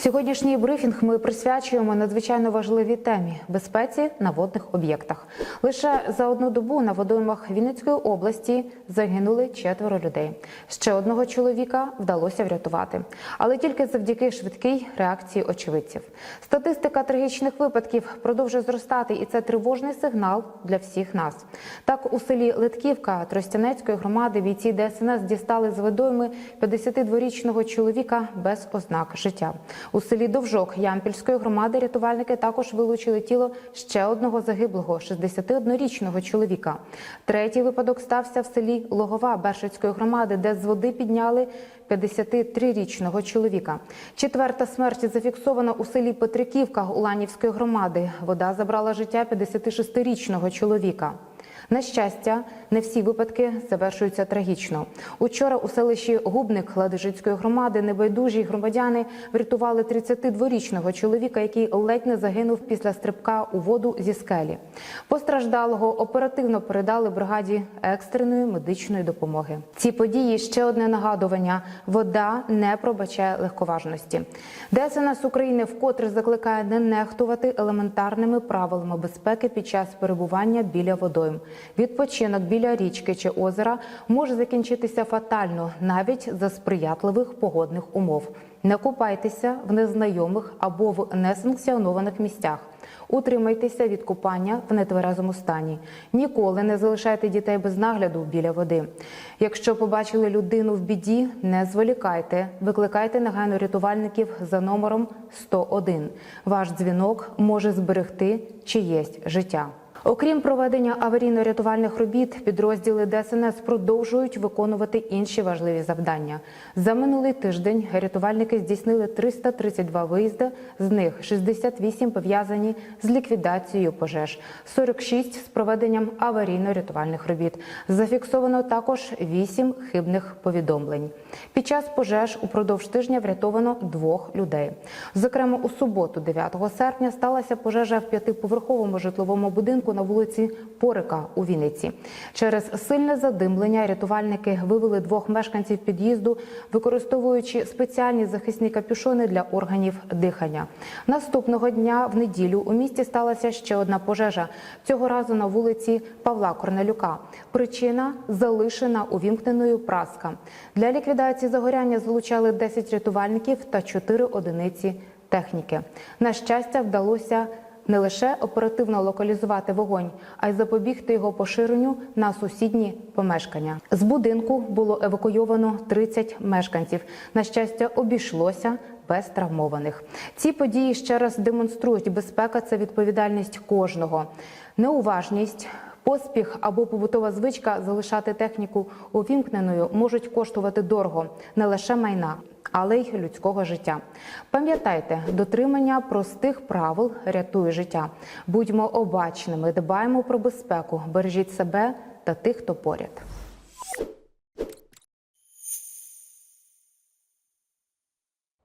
Сьогоднішній брифінг ми присвячуємо надзвичайно важливій темі безпеці на водних об'єктах. Лише за одну добу на водоймах Вінницької області загинули четверо людей. Ще одного чоловіка вдалося врятувати, але тільки завдяки швидкій реакції очевидців. Статистика трагічних випадків продовжує зростати, і це тривожний сигнал для всіх нас. Так, у селі Литківка Тростянецької громади бійці ДСНС дістали з водойми 52-річного чоловіка без ознак життя. У селі Довжок Ямпільської громади рятувальники також вилучили тіло ще одного загиблого 61-річного чоловіка. Третій випадок стався в селі Логова Бершицької громади, де з води підняли 53-річного чоловіка. Четверта смерть зафіксована у селі Петриківка Уланівської громади. Вода забрала життя 56-річного чоловіка. На щастя, не всі випадки завершуються трагічно. Учора у селищі Губник Ладижицької громади небайдужі громадяни врятували 32-річного чоловіка, який ледь не загинув після стрибка у воду зі скелі. Постраждалого оперативно передали бригаді екстреної медичної допомоги. Ці події ще одне нагадування: вода не пробачає легковажності. ДСНС України вкотре закликає не нехтувати елементарними правилами безпеки під час перебування біля водойм. Відпочинок біля річки чи озера може закінчитися фатально навіть за сприятливих погодних умов. Не купайтеся в незнайомих або в несанкціонованих місцях. Утримайтеся від купання в нетверезому стані. Ніколи не залишайте дітей без нагляду біля води. Якщо побачили людину в біді, не зволікайте. Викликайте негайно рятувальників за номером 101. Ваш дзвінок може зберегти чиєсь життя. Окрім проведення аварійно-рятувальних робіт, підрозділи ДСНС продовжують виконувати інші важливі завдання. За минулий тиждень рятувальники здійснили 332 виїзди, з них 68 пов'язані з ліквідацією пожеж, 46 з проведенням аварійно-рятувальних робіт. Зафіксовано також 8 хибних повідомлень. Під час пожеж упродовж тижня врятовано двох людей. Зокрема, у суботу, 9 серпня, сталася пожежа в п'ятиповерховому житловому будинку на вулиці Порика у Вінниці. Через сильне задимлення рятувальники вивели двох мешканців під'їзду, використовуючи спеціальні захисні капюшони для органів дихання. Наступного дня в неділю у місті сталася ще одна пожежа. Цього разу на вулиці Павла Корнелюка. Причина залишена увімкненою праска. Для ліквідації загоряння залучали 10 рятувальників та 4 одиниці техніки. На щастя, вдалося не лише оперативно локалізувати вогонь, а й запобігти його поширенню на сусідні помешкання. З будинку було евакуйовано 30 мешканців. На щастя, обійшлося. Без травмованих ці події ще раз демонструють безпека це відповідальність кожного, неуважність. Поспіх або побутова звичка залишати техніку увімкненою можуть коштувати дорого не лише майна, але й людського життя. Пам'ятайте, дотримання простих правил рятує життя. Будьмо обачними, дбаємо про безпеку, бережіть себе та тих, хто поряд.